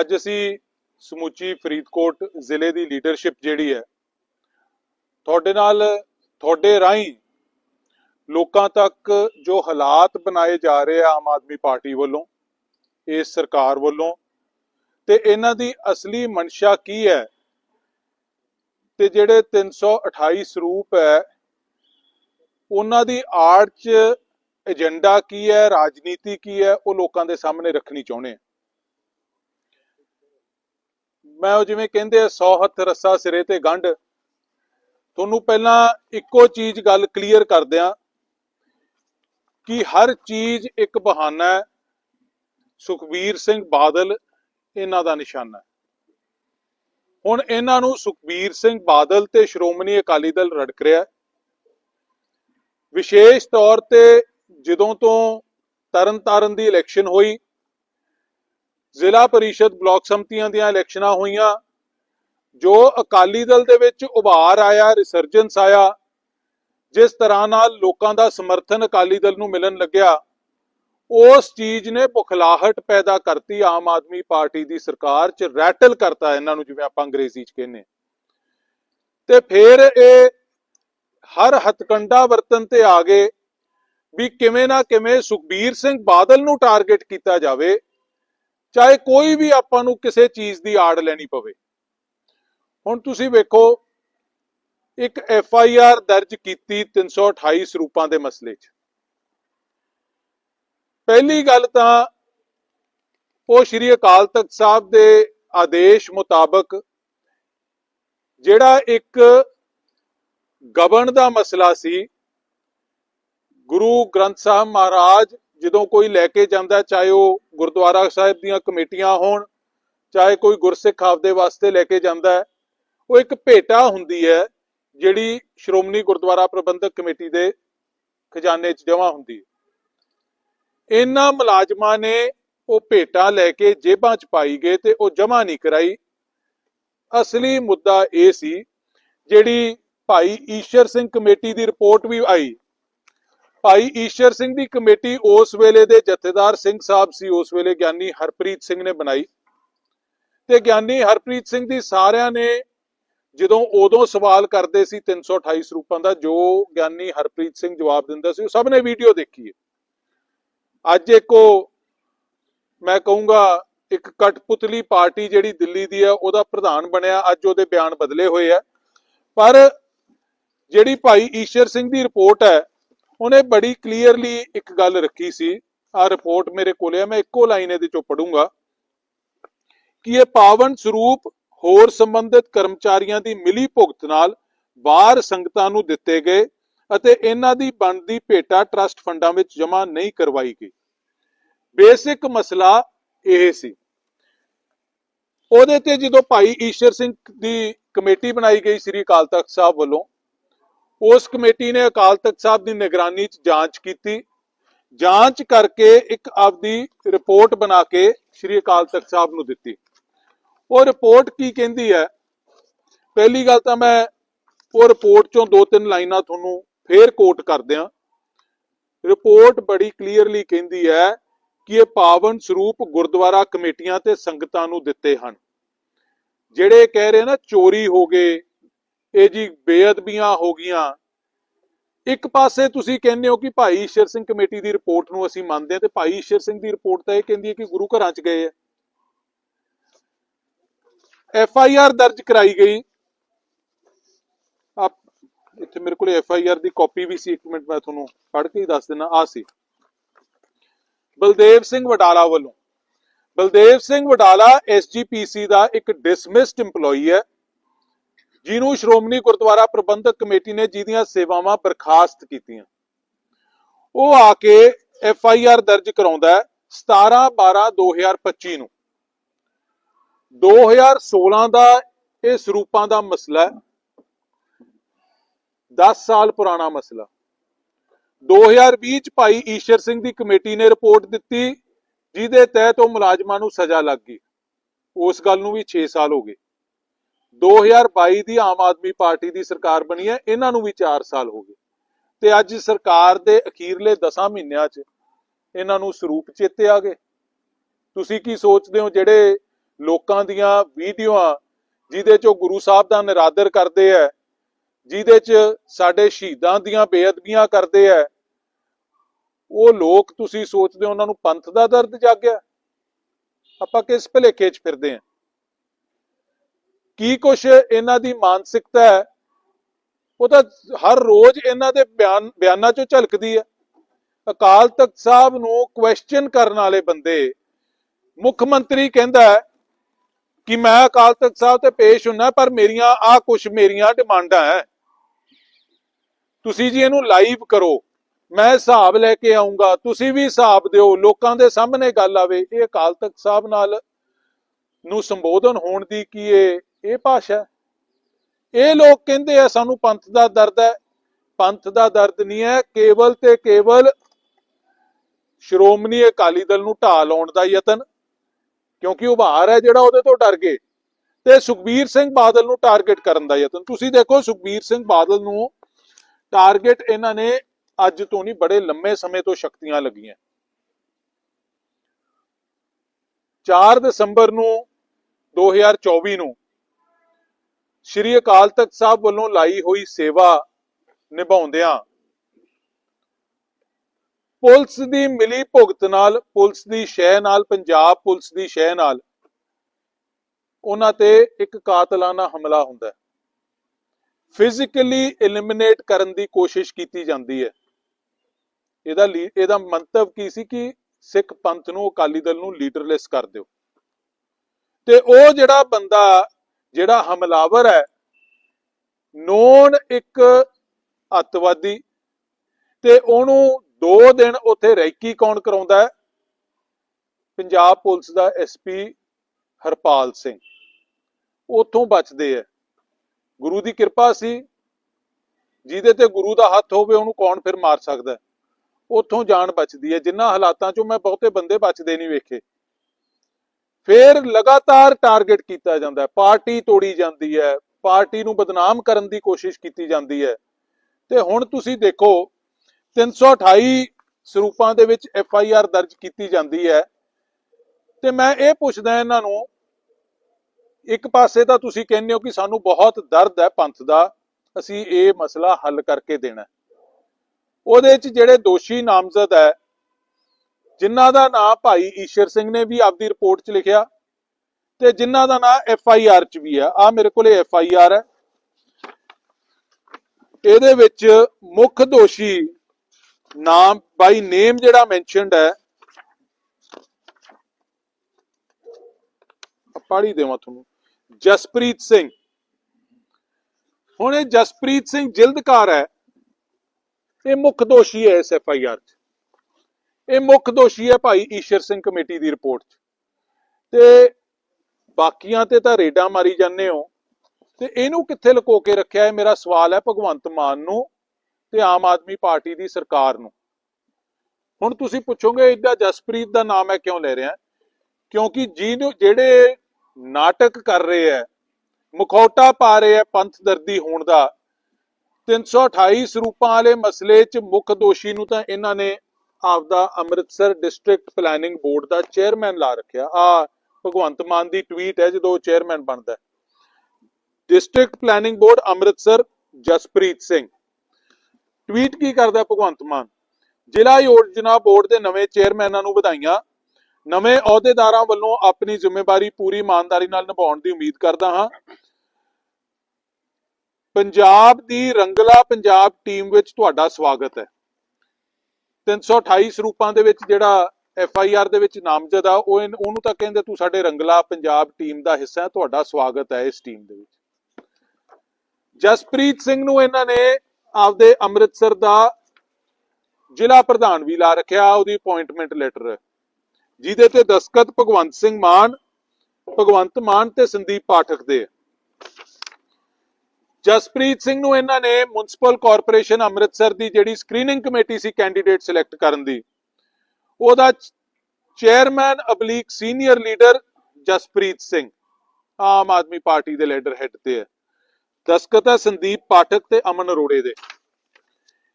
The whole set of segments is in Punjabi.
ਅੱਜ ਅਸੀਂ ਸਮੁੱਚੀ ਫਰੀਦਕੋਟ ਜ਼ਿਲ੍ਹੇ ਦੀ ਲੀਡਰਸ਼ਿਪ ਜਿਹੜੀ ਹੈ, ਤੁਹਾਡੇ ਨਾਲ, ਤੁਹਾਡੇ ਰਾਹੀਂ ਲੋਕਾਂ ਤੱਕ ਜੋ ਹਾਲਾਤ ਬਣਾਏ ਜਾ ਰਹੇ ਆ ਆਮ ਆਦਮੀ ਪਾਰਟੀ ਵੱਲੋਂ, ਇਸ ਸਰਕਾਰ ਵੱਲੋਂ, ਤੇ ਇਹਨਾਂ ਦੀ ਅਸਲੀ ਮਨਸ਼ਾ ਕੀ ਹੈ? ਤੇ ਜਿਹੜੇ 328 ਸਰੂਪ ਹੈ, ਉਹਨਾਂ ਦੀ ਆੜ ਚ ਏਜੰਡਾ ਕੀ ਹੈ, ਰਾਜਨੀਤੀ ਕੀ ਹੈ, ਉਹ ਲੋਕਾਂ ਦੇ ਸਾਹਮਣੇ ਰੱਖਣੀ ਚਾਹੁੰਦੇ ਆ। ਮੈਂ ਉਹ ਜਿਵੇਂ ਕਹਿੰਦੇ ਆ 100 ਹੱਥ ਰੱਸਾ ਸਿਰੇ ਤੇ ਗੰਢ। ਤੁਹਾਨੂੰ ਪਹਿਲਾਂ ਇੱਕੋ ਚੀਜ਼ ਗੱਲ ਕਲੀਅਰ ਕਰ ਦਿਆਂ ਕਿ ਹਰ ਚੀਜ਼ ਇੱਕ ਬਹਾਨਾ ਹੈ। ਸੁਖਬੀਰ ਸਿੰਘ ਬਾਦਲ ਇਹਨਾਂ ਦਾ ਨਿਸ਼ਾਨਾ ਹੈ। ਹੁਣ ਇਹਨਾਂ ਨੂੰ ਸੁਖਬੀਰ ਸਿੰਘ ਬਾਦਲ ਤੇ ਸ਼੍ਰੋਮਣੀ ਅਕਾਲੀ ਦਲ ਰੜਕ ਰਿਹਾ ਵਿਸ਼ੇਸ਼ ਤੌਰ ਤੇ ਜਦੋਂ ਤੋਂ ਤਰਨਤਾਰਨ ਦੀ ਇਲੈਕਸ਼ਨ ਹੋਈ ਜ਼ਿਲ੍ਹਾ ਪਰਿਸ਼ਦ ਬਲਾਕ ਸੰਮਤੀਆਂ ਦੀਆਂ ਇਲੈਕਸ਼ਨਾਂ ਹੋਈਆਂ, ਜੋ ਅਕਾਲੀ ਦਲ ਦੇ ਵਿੱਚ ਉਭਾਰ ਆਇਆ ਰਿਸਰਜੈਂਸ ਆਇਆ, ਜਿਸ ਤਰ੍ਹਾਂ ਨਾਲ ਲੋਕਾਂ ਦਾ ਸਮਰਥਨ ਅਕਾਲੀ ਦਲ ਨੂੰ ਮਿਲਣ ਲੱਗਿਆ, ਉਸ ਚੀਜ਼ ਨੇ ਬੁਖਲਾਹਟ ਪੈਦਾ ਕਰਤੀ, ਆਮ ਆਦਮੀ ਪਾਰਟੀ ਦੀ ਸਰਕਾਰ 'ਚ ਰੈਟਲ ਕਰਤਾ ਇਹਨਾਂ ਨੂੰ, ਜਿਵੇਂ ਆਪਾਂ ਅੰਗਰੇਜ਼ੀ 'ਚ ਕਹਿੰਦੇ ਤੇ ਫਿਰ ਇਹ ਹਰ ਹਤਕੰਡਾ ਵਰਤਨ ਤੇ ਆ ਗਏ ਵੀ ਕਿਵੇਂ ਨਾ ਕਿਵੇਂ ਸੁਖਬੀਰ ਸਿੰਘ ਬਾਦਲ ਨੂੰ ਟਾਰਗੇਟ ਕੀਤਾ ਜਾਵੇ ਚਾਹੇ ਕੋਈ ਵੀ ਆਪਾਂ ਨੂੰ ਕਿਸੇ ਚੀਜ਼ ਦੀ ਆੜ ਲੈਣੀ ਪਵੇ। ਹੁਣ ਤੁਸੀਂ ਵੇਖੋ, ਇੱਕ ਐਫ ਆਈ ਆਰ ਦਰਜ ਕੀਤੀ 328 ਸਰੂਪਾਂ ਦੇ ਮਸਲੇ 'ਚ। ਪਹਿਲੀ ਗੱਲ ਤਾਂ ਉਹ ਸ਼੍ਰੀ ਅਕਾਲ ਤਖਤ ਸਾਹਿਬ ਦੇ ਆਦੇਸ਼ ਮੁਤਾਬਕ ਜਿਹੜਾ ਇੱਕ ਗਵਨ ਦਾ ਮਸਲਾ ਸੀ, ਗੁਰੂ ਗ੍ਰੰਥ ਸਾਹਿਬ ਮਹਾਰਾਜ ਜਦੋਂ ਕੋਈ ਲੈ ਕੇ ਜਾਂਦਾ, ਚਾਹੇ ਉਹ ਗੁਰਦੁਆਰਾ ਸਾਹਿਬ ਦੀਆਂ ਕਮੇਟੀਆਂ ਹੋਣ, ਚਾਹੇ ਕੋਈ ਗੁਰਸਿੱਖ ਆਪਦੇ ਵਾਸਤੇ ਲੈ ਕੇ ਜਾਂਦਾ ਉਹ ਇੱਕ ਭੇਟਾ ਹੁੰਦੀ ਹੈ, ਜਿਹੜੀ ਸ਼੍ਰੋਮਣੀ ਗੁਰਦੁਆਰਾ ਪ੍ਰਬੰਧਕ ਕਮੇਟੀ ਦੇ ਖਜ਼ਾਨੇ 'ਚ ਜਮ੍ਹਾਂ ਹੁੰਦੀ ਹੈ। ਇਹਨਾਂ ਮੁਲਾਜ਼ਮਾਂ ਨੇ ਉਹ ਭੇਟਾ ਲੈ ਕੇ ਜੇਬਾਂ 'ਚ ਪਾਈ ਗਏ ਤੇ ਉਹ ਜਮ੍ਹਾਂ ਨਹੀਂ ਕਰਾਈ। ਅਸਲੀ ਮੁੱਦਾ ਇਹ ਸੀ, ਜਿਹੜੀ ਭਾਈ ਈਸ਼ਰ ਸਿੰਘ ਕਮੇਟੀ ਦੀ ਰਿਪੋਰਟ ਵੀ ਆਈ ਭਾਈ ਈਸ਼ਰ ਸਿੰਘ ਦੀ ਕਮੇਟੀ ਉਸ ਵੇਲੇ ਦੇ ਜਥੇਦਾਰ ਸਿੰਘ ਸਾਹਿਬ ਸੀ, ਉਸ ਵੇਲੇ ਗਿਆਨੀ ਹਰਪ੍ਰੀਤ ਸਿੰਘ ਨੇ ਬਣਾਈ। ਤੇ ਗਿਆਨੀ ਹਰਪ੍ਰੀਤ ਸਿੰਘ ਦੀ ਸਾਰਿਆਂ ਨੇ ਜਦੋਂ ਉਦੋਂ ਸਵਾਲ ਕਰਦੇ ਸੀ 328 ਸਰੂਪਾਂ ਦਾ, ਜੋ ਗਿਆਨੀ ਹਰਪ੍ਰੀਤ ਸਿੰਘ ਜਵਾਬ ਦਿੰਦਾ ਸੀ, ਉਹ ਸਭ ਨੇ ਵੀਡੀਓ ਦੇਖੀ ਹੈ। ਅੱਜ ਇੱਕ ਉਹ, ਮੈਂ ਕਹੂੰਗਾ, ਇੱਕ ਕਟਪੁਤਲੀ ਪਾਰਟੀ ਜਿਹੜੀ ਦਿੱਲੀ ਦੀ ਹੈ, ਉਹਦਾ ਪ੍ਰਧਾਨ ਬਣਿਆ, ਅੱਜ ਉਹਦੇ ਬਿਆਨ ਬਦਲੇ ਹੋਏ ਆ। ਪਰ ਜਿਹੜੀ ਭਾਈ ਈਸ਼ਰ ਸਿੰਘ ਦੀ ਰਿਪੋਰਟ ਹੈ ਉਹਨੇ ਬੜੀ ਕਲੀਅਰਲੀ ਇੱਕ ਗੱਲ ਰੱਖੀ ਸੀ। ਆ ਰਿਪੋਰਟ ਮੇਰੇ ਕੋਲੇ ਆ, ਮੈਂ ਇੱਕੋ ਲਾਈਨ ਇਹਦੇ ਚੋਂ ਪੜੂੰਗਾ ਕਿ ਇਹ ਪਾਵਨ ਸਰੂਪ ਹੋਰ ਸੰਬੰਧਿਤ ਕਰਮਚਾਰੀਆਂ ਦੀ ਮਿਲੀ ਭੁਗਤ ਨਾਲ ਬਾਹਰ ਸੰਗਤਾਂ ਨੂੰ ਦਿੱਤੇ ਗਏ ਅਤੇ ਇਹਨਾਂ ਦੀ ਬਣਦੀ ਭੇਟਾ ਟਰਸਟ ਫੰਡਾਂ ਵਿੱਚ ਜਮ੍ਹਾਂ ਨਹੀਂ ਕਰਵਾਈ ਗਈ। ਬੇਸਿਕ ਮਸਲਾ ਇਹ ਸੀ। ਉਹਦੇ ਤੇ ਜਦੋਂ ਭਾਈ ਈਸ਼ਰ ਸਿੰਘ ਦੀ ਕਮੇਟੀ ਬਣਾਈ ਗਈ, ਸ੍ਰੀ ਅਕਾਲ ਤਖਤ ਸਾਹਿਬ ਵੱਲੋਂ ਉਸ ਕਮੇਟੀ ਨੇ ਅਕਾਲ ਤਖਤ ਸਾਹਿਬ ਦੀ ਨਿਗਰਾਨੀ 'ਚ ਜਾਂਚ ਕੀਤੀ। ਜਾਂਚ ਕਰਕੇ ਇੱਕ ਆਪਦੀ ਰਿਪੋਰਟ ਬਣਾ ਕੇ ਸ੍ਰੀ ਅਕਾਲ ਤਖਤ ਸਾਹਿਬ ਨੂੰ ਦਿੱਤੀ। ਉਹ ਰਿਪੋਰਟ ਕੀ ਕਹਿੰਦੀ ਹੈ? ਪਹਿਲੀ ਗੱਲ ਤਾਂ ਮੈਂ ਉਹ ਰਿਪੋਰਟ ਚੋਂ ਦੋ ਤਿੰਨ ਲਾਈਨਾਂ ਤੁਹਾਨੂੰ ਫੇਰ ਕੋਟ ਕਰ ਦਿਆਂ ਰਿਪੋਰਟ ਬੜੀ ਕਲੀਅਰਲੀ ਕਹਿੰਦੀ ਹੈ ਕਿ ਇਹ ਪਾਵਨ ਸਰੂਪ ਗੁਰਦੁਆਰਾ ਕਮੇਟੀਆਂ ਤੇ ਸੰਗਤਾਂ ਨੂੰ ਦਿੱਤੇ ਹਨ। ਜਿਹੜੇ ਕਹਿ ਰਹੇ ਨਾ, ਚੋਰੀ ਹੋ ਗਏ ਇਹ ਜੀ ਬੇਅਦਬੀਆਂ ਹੋ ਗਈਆਂ। ਇੱਕ ਪਾਸੇ ਤੁਸੀਂ ਕਹਿੰਦੇ ਹੋ ਕਿ ਭਾਈ ਈਸ਼ਰ ਸਿੰਘ ਕਮੇਟੀ ਦੀ ਰਿਪੋਰਟ ਨੂੰ ਅਸੀਂ ਮੰਨਦੇ ਹਾਂ ਤੇ ਭਾਈ ਈਸ਼ਰ ਸਿੰਘ ਦੀ ਰਿਪੋਰਟ ਤਾਂ ਇਹ ਕਹਿੰਦੀ ਹੈ ਕਿ ਗੁਰੂ ਘਰਾਂ 'ਚ ਗਏ ਆ ਐਫ ਆਈ ਆਰ ਦਰਜ ਕਰਾਈ ਗਈ। ਆਪ ਇੱਥੇ ਮੇਰੇ ਕੋਲ ਐਫ ਆਈ ਆਰ ਦੀ ਕਾਪੀ ਵੀ ਸੀ, ਇੱਕ ਮਿੰਟ ਮੈਂ ਤੁਹਾਨੂੰ ਪੜ੍ਹ ਕੇ ਹੀ ਦੱਸ ਦਿੰਦਾ ਆ ਸੀ। ਬਲਦੇਵ ਸਿੰਘ ਵਡਾਲਾ ਵੱਲੋਂ। ਬਲਦੇਵ ਸਿੰਘ ਵਡਾਲਾ ਐਸਜੀਪੀਸੀ ਦਾ ਇੱਕ ਡਿਸਮਿਸਡ EMPLOYEE ਹੈ। ਜਿਹਨੂੰ ਸ਼੍ਰੋਮਣੀ ਗੁਰਦੁਆਰਾ ਪ੍ਰਬੰਧਕ ਕਮੇਟੀ ਨੇ ਜਿਹਦੀਆਂ ਸੇਵਾਵਾਂ ਬਰਖਾਸਤ ਕੀਤੀਆਂ। ਉਹ ਆ ਕੇ ਐਫ ਆਈ ਆਰ ਦਰਜ ਕਰਾਉਂਦਾ ਹੈ 17 12 2025 ਨੂੰ। 2016 ਦਾ ਇਹ ਸਰੂਪਾਂ ਦਾ ਮਸਲਾ ਹੈ। 10 ਸਾਲ ਪੁਰਾਣਾ ਮਸਲਾ। 2020 ਚ ਭਾਈ ਈਸ਼ਰ ਸਿੰਘ ਦੀ ਕਮੇਟੀ ਨੇ ਰਿਪੋਰਟ ਦਿੱਤੀ, ਜਿਹਦੇ ਤਹਿਤ ਉਹ ਮੁਲਾਜ਼ਮਾਂ ਨੂੰ ਸਜ਼ਾ ਲੱਗ ਗਈ। ਉਸ ਗੱਲ ਨੂੰ ਵੀ 6 ਸਾਲ ਹੋ ਗਏ। 2022 ਦੀ ਆਮ ਆਦਮੀ ਪਾਰਟੀ ਦੀ ਸਰਕਾਰ ਬਣੀ ਹੈ, ਇਹਨਾਂ ਨੂੰ ਵੀ 4 ਸਾਲ ਹੋ ਗਏ। ਤੇ ਅੱਜ ਸਰਕਾਰ ਦੇ ਅਖੀਰਲੇ 10 ਮਹੀਨਿਆਂ 'ਚ ਇਹਨਾਂ ਨੂੰ ਸਰੂਪ ਚੇਤੇ ਆ ਗਏ। ਤੁਸੀਂ ਕੀ ਸੋਚਦੇ ਹੋ ਜਿਹੜੇ ਲੋਕਾਂ ਦੀਆਂ ਵੀਡੀਓਆਂ ਜਿਹਦੇ ਚੋਂ ਗੁਰੂ ਸਾਹਿਬ ਦਾ ਨਿਰਾਦਰ ਕਰਦੇ ਆ ਜਿਹਦੇ ਚ ਸਾਡੇ ਸ਼ਹੀਦਾਂ ਦੀਆਂ ਬੇਅਦਬੀਆਂ ਕਰਦੇ ਆ ਉਹ ਲੋਕ ਤੁਸੀਂ ਸੋਚਦੇ ਹੋ ਉਹਨਾਂ ਨੂੰ ਪੰਥ ਦਾ ਦਰਦ ਜਾਗਿਆ? ਆਪਾਂ ਕਿਸ ਭਲੇਖੇ 'ਚ ਫਿਰਦੇ ਆ ਕੀ ਕੁਛ ਇਹਨਾਂ ਦੀ ਮਾਨਸਿਕਤਾ ਹੈ? ਉਹ ਤਾਂ ਹਰ ਰੋਜ਼ ਇਹਨਾਂ ਦੇ ਬਿਆਨ, ਬਿਆਨਾਂ 'ਚੋਂ ਝਲਕਦੀ ਹੈ। ਅਕਾਲ ਤਖਤ ਸਾਹਿਬ ਨੂੰ ਕੁਐਸਚਨ ਕਰਨ ਵਾਲੇ ਬੰਦੇ, ਮੁੱਖ ਮੰਤਰੀ ਕਹਿੰਦਾ ਹੈ ਕਿ ਮੈਂ ਅਕਾਲ ਤਖਤ ਸਾਹਿਬ ਤੇ ਪੇਸ਼ ਹੁੰਨਾ, ਪਰ ਮੇਰੀਆਂ ਆ ਕੁਝ ਮੇਰੀਆਂ ਡਿਮਾਂਡਾਂ ਹੈ। ਤੁਸੀਂ ਜੀ ਇਹਨੂੰ ਲਾਈਵ ਕਰੋ। ਮੈਂ ਹਿਸਾਬ ਲੈ ਕੇ ਆਉਂਗਾ ਤੁਸੀਂ ਵੀ ਹਿਸਾਬ ਦਿਓ। ਲੋਕਾਂ ਦੇ ਸਾਹਮਣੇ ਗੱਲ ਆਵੇ। ਇਹ ਅਕਾਲ ਤਖਤ ਸਾਹਿਬ ਨਾਲ ਨੂੰ ਸੰਬੋਧਨ ਹੋਣ ਦੀ ਕੀ ਇਹ ਇਹ ਭਾਸ਼ਾ ਇਹ ਲੋਕ ਕਹਿੰਦੇ ਆ, ਸਾਨੂੰ ਪੰਥ ਦਾ ਦਰਦ ਹੈ। ਪੰਥ ਦਾ ਦਰਦ ਨਹੀਂ ਹੈ। ਕੇਵਲ ਤੇ ਕੇਵਲ ਸ਼੍ਰੋਮਣੀ ਅਕਾਲੀ ਦਲ ਨੂੰ ਢਾਹ ਲਾਉਣ ਦਾ ਯਤਨ, ਕਿਉਂਕਿ ਉਭਾਰ ਹੈ ਜਿਹੜਾ ਉਹਦੇ ਤੋਂ ਡਰ ਗਏ। ਤੇ ਸੁਖਬੀਰ ਸਿੰਘ ਬਾਦਲ ਨੂੰ ਟਾਰਗੇਟ ਕਰਨ ਦਾ ਯਤਨ। ਤੁਸੀਂ ਦੇਖੋ, ਸੁਖਬੀਰ ਸਿੰਘ ਬਾਦਲ ਨੂੰ ਟਾਰਗੇਟ ਇਹਨਾਂ ਨੇ ਅੱਜ ਤੋਂ ਨਹੀਂ, ਬੜੇ ਲੰਮੇ ਸਮੇਂ ਤੋਂ ਸ਼ਕਤੀਆਂ ਲੱਗੀਆਂ। 4 ਦਸੰਬਰ ਨੂੰ 2024 ਨੂੰ ਸ਼੍ਰੀ ਅਕਾਲ ਤਖਤ ਸਾਹਿਬ ਵੱਲੋਂ ਲਾਈ ਹੋਈ ਸੇਵਾ ਨਿਭਾਉਂਦਿਆਂ ਪੁਲਿਸ ਦੀ ਮਿਲੀ ਭੁਗਤ ਨਾਲ, ਪੁਲਿਸ ਦੀ ਸ਼ਹਿ ਨਾਲ, ਪੰਜਾਬ ਪੁਲਿਸ ਦੀ ਸ਼ਹਿ ਨਾਲ ਉਹਨਾਂ ਤੇ ਇੱਕ ਕਾਤਲਾਨਾ ਹਮਲਾ ਹੁੰਦਾ ਹੈ। ਫਿਜ਼ੀਕਲੀ ਐਲੀਮੀਨੇਟ ਕਰਨ ਦੀ ਕੋਸ਼ਿਸ਼ ਕੀਤੀ ਜਾਂਦੀ ਹੈ। ਇਹਦਾ ਲੀ- ਇਹਦਾ ਮੰਤਵ ਕੀ ਸੀ ਕਿ ਸਿੱਖ ਪੰਥ ਨੂੰ ਅਕਾਲੀ ਦਲ ਨੂੰ ਲੀਡਰਲੈਸ ਕਰ ਦਿਓ। ਤੇ ਉਹ ਜਿਹੜਾ ਬੰਦਾ ਜਿਹੜਾ ਹਮਲਾਵਰ ਹੈ ਨੋਨ ਇੱਕ ਅੱਤਵਾਦੀ ਤੇ ਉਹਨੂੰ 2 ਦਿਨ ਉੱਥੇ ਰੈਕੀ ਕੌਣ ਕਰਾਉਂਦਾ ਹੈ? ਪੰਜਾਬ ਪੁਲਿਸ ਦਾ ਐਸਪੀ ਹਰਪਾਲ ਸਿੰਘ। ਉਥੋਂ ਬਚਦੇ ਆ ਗੁਰੂ ਦੀ ਕਿਰਪਾ ਸੀ। ਜਿਹਦੇ ਤੇ ਗੁਰੂ ਦਾ ਹੱਥ ਹੋਵੇ, ਉਹਨੂੰ ਕੌਣ ਫਿਰ ਮਾਰ ਸਕਦਾ ਹੈ? ਉੱਥੋਂ ਜਾਨ ਬਚਦੀ ਹੈ। ਜਿੰਨਾ ਹਾਲਾਤਾਂ ਚੋਂ ਮੈਂ ਬਹੁਤੇ ਬੰਦੇ ਬਚਦੇ ਨਹੀਂ ਵੇਖੇ। ਫਿਰ ਲਗਾਤਾਰ ਟਾਰਗੇਟ ਕੀਤਾ ਜਾਂਦਾ ਪਾਰਟੀ ਤੋੜੀ ਜਾਂਦੀ ਹੈ। ਪਾਰਟੀ ਨੂੰ ਬਦਨਾਮ ਕਰਨ ਦੀ ਕੋਸ਼ਿਸ਼ ਕੀਤੀ ਜਾਂਦੀ ਹੈ। ਤੇ ਹੁਣ ਤੁਸੀਂ ਦੇਖੋ 328 ਸਰੂਪਾਂ ਦੇ ਵਿੱਚ ਐਫ ਆਈ ਆਰ ਦਰਜ ਕੀਤੀ ਜਾਂਦੀ ਹੈ। ਤੇ ਮੈਂ ਇਹ ਪੁੱਛਦਾ ਇਹਨਾਂ ਨੂੰ, ਇੱਕ ਪਾਸੇ ਤਾਂ ਤੁਸੀਂ ਕਹਿੰਦੇ ਹੋ ਕਿ ਸਾਨੂੰ ਬਹੁਤ ਦਰਦ ਹੈ ਪੰਥ ਦਾ, ਅਸੀਂ ਇਹ ਮਸਲਾ ਹੱਲ ਕਰਕੇ ਦੇਣਾ ਉਹਦੇ ਵਿੱਚ ਜਿਹੜੇ ਦੋਸ਼ੀ ਨਾਮਜ਼ਦ ਹੈ ਜਿਨ੍ਹਾਂ ਦਾ ਨਾਂ ਭਾਈ ਈਸ਼ਰ ਸਿੰਘ ਨੇ ਵੀ ਆਪਦੀ ਰਿਪੋਰਟ 'ਚ ਲਿਖਿਆ ਤੇ ਜਿਨ੍ਹਾਂ ਦਾ ਨਾਂ ਐਫ ਆਈ ਆਰ 'ਚ ਵੀ ਹੈ ਆ ਮੇਰੇ ਕੋਲੇ ਐਫ ਆਈ ਆਰ ਹੈ। ਇਹਦੇ ਵਿੱਚ ਮੁੱਖ ਦੋਸ਼ੀ ਨਾਮ ਬਾਈ ਨੇਮ ਜਿਹੜਾ ਮੈਂਸ਼ਨਡ ਹੈ ਪੜ੍ਹ ਹੀ ਦੇਵਾਂ ਤੁਹਾਨੂੰ, ਜਸਪ੍ਰੀਤ ਸਿੰਘ। ਹੁਣ ਇਹ ਜਸਪ੍ਰੀਤ ਸਿੰਘ ਜਿਲਦਕਾਰ ਹੈ। ਇਹ ਮੁੱਖ ਦੋਸ਼ੀ ਹੈ ਇਸ ਐਫ ਆਈ ਆਰ 'ਚ। ਇਹ ਮੁੱਖ ਦੋਸ਼ੀ ਹੈ ਭਾਈ ਈਸ਼ਰ ਸਿੰਘ ਕਮੇਟੀ ਦੀ ਰਿਪੋਰਟ 'ਚ। ਤੇ ਬਾਕੀਆਂ ਤੇ ਤਾਂ ਰੇਡਾਂ ਮਾਰੀ ਜਾਂਦੇ ਹੋ। ਤੇ ਇਹਨੂੰ ਕਿੱਥੇ ਲੁਕੋ ਕੇ ਰੱਖਿਆ? ਹੈ ਮੇਰਾ ਸਵਾਲ ਹੈ ਭਗਵੰਤ ਮਾਨ ਨੂੰ ਤੇ ਆਮ ਆਦਮੀ ਪਾਰਟੀ ਦੀ ਸਰਕਾਰ ਨੂੰ। ਹੁਣ ਤੁਸੀਂ ਪੁੱਛੋਗੇ, ਇਹਦਾ ਜਸਪ੍ਰੀਤ ਦਾ ਨਾਮ ਹੈ ਕਿਉਂ ਲੈ ਰਿਹਾ? ਕਿਉਂਕਿ ਜਿਹਨੂੰ, ਜਿਹੜੇ ਨਾਟਕ ਕਰ ਰਹੇ ਹੈ, ਮੁਖੌਟਾ ਪਾ ਰਹੇ ਹੈ ਪੰਥ ਦਰਦੀ ਹੋਣ ਦਾ 328 ਸਰੂਪਾਂ ਵਾਲੇ ਮਸਲੇ 'ਚ ਮੁੱਖ ਦੋਸ਼ੀ ਨੂੰ ਤਾਂ ਇਹਨਾਂ ਨੇ ਆਪਦਾ ਅੰਮ੍ਰਿਤਸਰ ਡਿਸਟ੍ਰਿਕਟ ਪਲੈਨਿੰਗ ਬੋਰਡ ਦਾ ਚੇਅਰਮੈਨ ਲਾ ਰੱਖਿਆ। ਆ ਭਗਵੰਤ ਮਾਨ ਦੀ ਟਵੀਟ ਹੈ ਜਦੋਂ ਚੇਅਰਮੈਨ ਬਣਦਾ district planning board Amritsar, Jaspreet Singh. Tweet ਕੀ ਕਰਦਾ ਭਗਵੰਤ ਮਾਨ? ਜ਼ਿਲ੍ਹਾ ਯੋਜਨਾ ਬੋਰਡ ਦੇ ਨਵੇਂ ਚੇਅਰਮੈਨਾਂ ਨੂੰ ਵਧਾਈਆਂ। ਨਵੇਂ ਅਹੁਦੇਦਾਰਾਂ ਵੱਲੋਂ ਆਪਣੀ ਜ਼ਿੰਮੇਵਾਰੀ ਪੂਰੀ ਇਮਾਨਦਾਰੀ ਨਾਲ ਨਿਭਾਉਣ ਦੀ ਉਮੀਦ ਕਰਦਾ ਹਾਂ। ਪੰਜਾਬ ਦੀ ਰੰਗਲਾ ਪੰਜਾਬ ਟੀਮ ਵਿੱਚ ਤੁਹਾਡਾ ਸਵਾਗਤ ਹੈ। 328 ਸਰੂਪਾਂ ਦੇ ਵਿੱਚ ਜਿਹੜਾ ਐਫ ਆਈ ਆਰ ਦੇ ਵਿੱਚ ਨਾਮਜ਼ਦ ਆ, ਉਹ ਉਹਨੂੰ ਤਾਂ ਕਹਿੰਦੇ ਤੂੰ ਸਾਡੇ ਰੰਗਲਾ ਪੰਜਾਬ ਟੀਮ ਦਾ ਹਿੱਸਾ ਹੈ, ਤੁਹਾਡਾ ਸਵਾਗਤ ਹੈ ਇਸ ਟੀਮ ਦੇ ਵਿੱਚ। ਜਸਪ੍ਰੀਤ ਸਿੰਘ ਨੂੰ ਇਹਨਾਂ ਨੇ ਆਪਦੇ ਅੰਮ੍ਰਿਤਸਰ ਦਾ ਜ਼ਿਲ੍ਹਾ ਪ੍ਰਧਾਨ ਵੀ ਲਾ ਰੱਖਿਆ, ਉਹਦੀ ਅਪਾਇੰਟਮੈਂਟ ਲੈਟਰ ਜਿਹਦੇ ਤੇ ਦਸਖਤ ਭਗਵੰਤ ਸਿੰਘ ਮਾਨ, ਭਗਵੰਤ ਮਾਨ ਤੇ ਸੰਦੀਪ ਪਾਠਕ ਦੇ। ਜਸਪ੍ਰੀਤ ਸਿੰਘ ਨੂੰ ਇਹਨਾਂ ਨੇ ਮਿਊਨਿਸਪਲ ਕਾਰਪੋਰੇਸ਼ਨ ਅੰਮ੍ਰਿਤਸਰ ਦੀ ਜਿਹੜੀ ਸਕਰੀਨਿੰਗ ਕਮੇਟੀ ਸੀ ਕੈਂਡੀਡੇਟ ਸਿਲੈਕਟ ਕਰਨ ਦੀ। ਉਹਦਾ chairman oblique senior leader Jaspreet Singh, Aam Aadmi party ਦੇ ਲੀਡਰ ਹੈੱਡ ਤੇ ਹੈ। ਦਸਖਤ ਹੈ ਸੰਦੀਪ ਪਾਠਕ ਤੇ ਅਮਨ ਅਰੋੜੇ ਦੇ।